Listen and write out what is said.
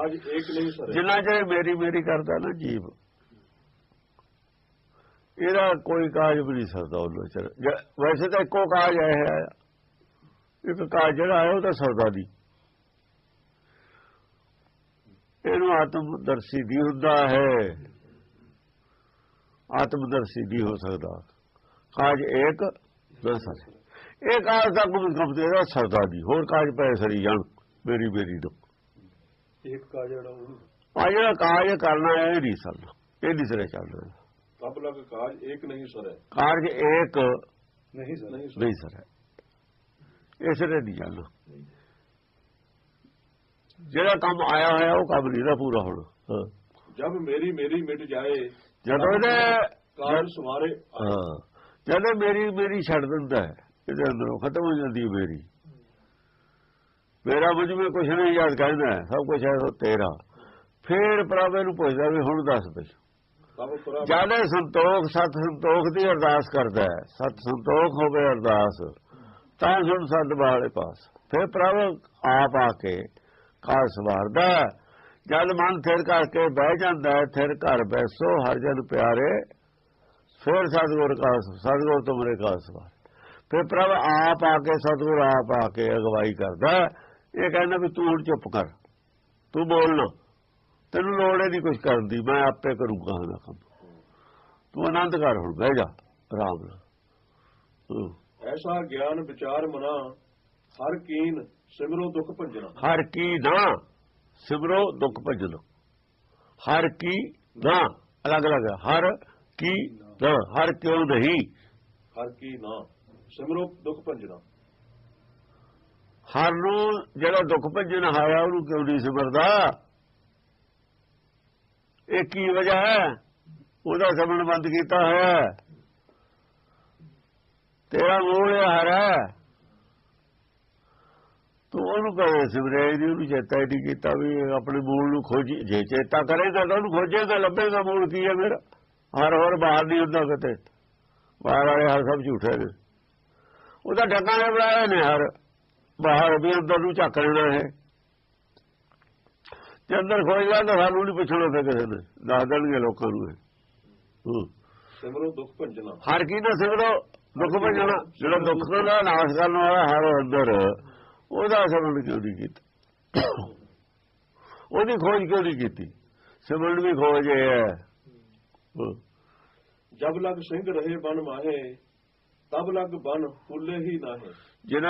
ਅੱਜ ਏਕ ਨਹੀਂ ਸਰੇ। ਜਿੰਨਾ ਚਿਰ ਮੇਰੀ ਮੇਰੀ ਕਰਦਾ ਨਾ ਜੀਵ, ਇਹਦਾ ਕੋਈ ਕਾਜ ਵੀ ਨਹੀਂ ਸਰਦਾ ਉਹਨਾਂ ਚਿਰ। ਵੈਸੇ ਤਾਂ ਇੱਕੋ ਕਾਜ ਹੈ, ਇੱਕ ਕਾਜ ਜਿਹੜਾ ਹੈ ਉਹ ਤਾਂ ਸਰਦਾ ਦੀ ਇਹਨੂੰ ਆਤਮਦਰਸ਼ੀ ਦੀ ਹੁੰਦਾ ਹੈ, ਆਤਮਦਰਸ਼ੀ ਦੀ ਹੋ ਸਕਦਾ। ਕਾਜ ਇੱਕ, ਨਾ ਇਹ ਕਾਜ ਦਾ ਕੋਈ ਕੰਮ ਤੇਰਾ ਸਰਦਾ ਦੀ ਹੋਰ ਕਾਜ ਪੈ ਸਰੀ ਜਾਣ, ਮੇਰੀ ਮੇਰੀ ਦੋ ਇੱਕ ਕਾ ਜਿਹੜਾ ਉਹ ਆ ਜਿਹੜਾ ਕਾਜ ਕਰਨਾ ਹੈ ਇਹ ਨਹੀਂ ਸਰਨਾ ਇਹ ਨਹੀਂ ਸਿਰੇ ਚੱਲਦਾ ਤਬ ਲਗ ਕਾਜ ਏਕ ਨਹੀਂ ਸਰੇ ਕਾਰਜ ਇੱਕ ਨਹੀਂ ਸਰ। ਨਹੀਂ ਸਰ। ਇਸ ਨੇ ਨਹੀਂ ਚੱਲਣਾ। ਜਿਹੜਾ ਕੰਮ ਆਇਆ ਹੋਇਆ ਉਹ ਕੰਮ ਨਹੀਂ ਦਾ ਪੂਰਾ ਹੋਣਾ। ਜਬ ਮੇਰੀ ਮੇਰੀ ਮਿਟ ਜਾਏ ਜਦੋਂ ਇਹਦੇ ਕਾਜ ਸਵਾਰੇ। ਹਾਂ। ਜਦੋਂ ਮੇਰੀ ਮੇਰੀ ਛੱਡ ਦਿੰਦਾ ਹੈ ਇਹਦੇ ਅੰਦਰੋਂ ਖਤਮ ਹੋ ਜਾਂਦੀ ਹੈ ਮੇਰੀ। ਮੇਰਾ ਮੁਝ ਵਿੱਚ ਕੁਛ ਨਹੀਂ ਯਾਦ ਹੈ, ਸਭ ਕੁਝ ਹੈ ਉਹ ਤੇਰਾ। ਫੇਰ ਪ੍ਰਭੂ ਨੂੰ ਪੁੱਛਦਾ ਵੀ ਹੁਣ ਦੱਸ ਬਈ ਜ਼ਿਆਦਾ ਸੰਤੋਖ ਸਤ ਸੰਤੋਖ ਦੀ ਅਰਦਾਸ ਕਰਦਾ ਹੈ। ਸਤ ਸੰਤੋਖ ਹੋਵੇ ਅਰਦਾਸ ਤਾਂ ਸੁਣ ਸਤ ਵਾਲੇ ਪਾਸ। ਫਿਰ ਪ੍ਰਭ ਆਪ ਆ ਕੇ ਕਾਰ ਸਵਾਰਦਾ। ਜਦ ਮਨ ਥਿਰ ਕਰਕੇ ਬਹਿ ਜਾਂਦਾ ਹੈ ਥਿਰ ਘਰ ਬੈਸੋ ਹਰ ਜਨ ਪਿਆਰੇ। ਫਿਰ ਸਤਿਗੁਰ ਕਾ ਸਤਿਗੁਰ ਤੁਮਰੇ ਕਾ ਸਵਾਰ। ਫਿਰ ਪ੍ਰਭ ਆਪ ਆ ਕੇ ਸਤਿਗੁਰ ਆਪ ਆ ਕੇ ਅਗਵਾਈ ਕਰਦਾ। ਇਹ ਕਹਿੰਦਾ ਵੀ ਤੂੰ ਹੁਣ ਚੁੱਪ ਕਰ ਤੂੰ ਬੋਲਣਾ ਤੈਨੂੰ ਲੋੜ ਨਹੀਂ ਕੁਝ ਕਰਨ ਦੀ ਮੈਂ ਆਪੇ ਕਰੂੰਗਾ ਹਾਂ ਕੰਮ। ਤੂੰ ਆਨੰਦ ਕਰ ਹੁਣ ਬਹਿ ਜਾ ਆਰਾਮ ਨਾਲ। ਐਸਾ ਗਿਆਨ ਵਿਚਾਰ ਮਨਾ ਹਰ ਕੀਨ ਸਿਮਰੋ ਦੁਖ ਭੰਜਨਾ ਹਰ ਕੀ ਨਾ ਸਿਮਰੋ ਦੁੱਖ ਭਜਨ ਹਰ ਕੀ ਨਾ ਅਲੱਗ ਅਲੱਗ। ਹਰ ਕੀ ਨਾ ਹਰ ਕਿਉਂ ਨਹੀਂ? ਹਰ ਕੀ ਨਾ ਸਿਮਰੋ ਦੁਖ ਭੰਜਨਾ ਹਰ ਨੂੰ ਜਿਹੜਾ ਦੁੱਖ ਭਜਨ ਆਇਆ, ਉਹਨੂੰ ਕਿਉਂ ਨਹੀਂ ਸਿਮਰਦਾ? ਇਹ ਕੀ ਵਜ੍ਹਾ ਹੈ? ਉਹਦਾ ਸਮਣ ਬੰਦ ਕੀਤਾ ਹੋਇਆ ਤੇਰਾ ਮੂਲ ਇਹ ਹਰ ਹੈ। ਤੂੰ ਉਹਨੂੰ ਕਹੇ ਸਿਮਰਿਆ ਹੀ ਉਹਨੂੰ ਚੇਤਾ ਹੀ ਨਹੀਂ ਕੀਤਾ ਵੀ ਇਹ ਆਪਣੇ ਮੂਲ ਨੂੰ ਖੋਜੀ। ਜੇ ਚੇਤਾ ਕਰੇਗਾ ਤਾਂ ਉਹਨੂੰ ਖੋਜੇਗਾ, ਲੱਭੇਗਾ ਮੂਲ ਕੀ ਹੈ ਮੇਰਾ ਹਰ ਹੋਰ ਬਾਹਰ ਨਹੀਂ ਹੁੰਦਾ ਕਿਤੇ। ਬਾਹਰ ਵਾਲੇ ਹਰ ਸਭ ਝੂਠੇ ਨੇ। ਉਹਦਾ ਡੱਕਾ ਨੇ ਬਣਾਇਆ ਨੇ ਹਰ। ਬਾਹਰ ਵੀ ਅੰਦਰ ਨੂੰ ਚੱਕ ਲੈਣਾ ਹੈ ਜੇ ਅੰਦਰ ਖੋਜਦਾ ਤਾਂ ਸਾਨੂੰ ਨਹੀਂ ਪੁੱਛਣਾ ਫਿਰ ਕਿਸੇ ਨੇ। ਦੱਸ ਦੇਣਗੇ ਲੋਕਾਂ ਨੂੰ। ਸਿਮਰੋ ਦੁਖ ਭੰਜਨਾ ਹਰ ਕੀ ਨਾ ਸਿਮਰੋ ਦੁੱਖ ਭਜਣਾ। ਜਿਹੜਾ ਦੁੱਖ ਦਾ ਨਾਸ਼ ਕਰਨ ਵਾਲਾ ਹਰ ਅੰਦਰ ਉਹਦਾ ਸਿਮਰਨ ਕਿਉਂ ਨਹੀਂ ਕੀਤਾ? ਉਹਦੀ ਖੋਜ ਕਿਉਂ ਨਹੀਂ ਕੀਤੀ? ਸਿਮਰਨ ਵੀ ਖੋਜ ਹੂੰ। ਜਬ ਲਗ ਸਿੰਘ ਰਹੇ ਬਨ ਮਾਹੇ ਤਬ ਲਗ ਬਨ ਫੁੱਲੇ ਹੀ ਨਾਹੇ। ਜਿਨ੍ਹਾਂ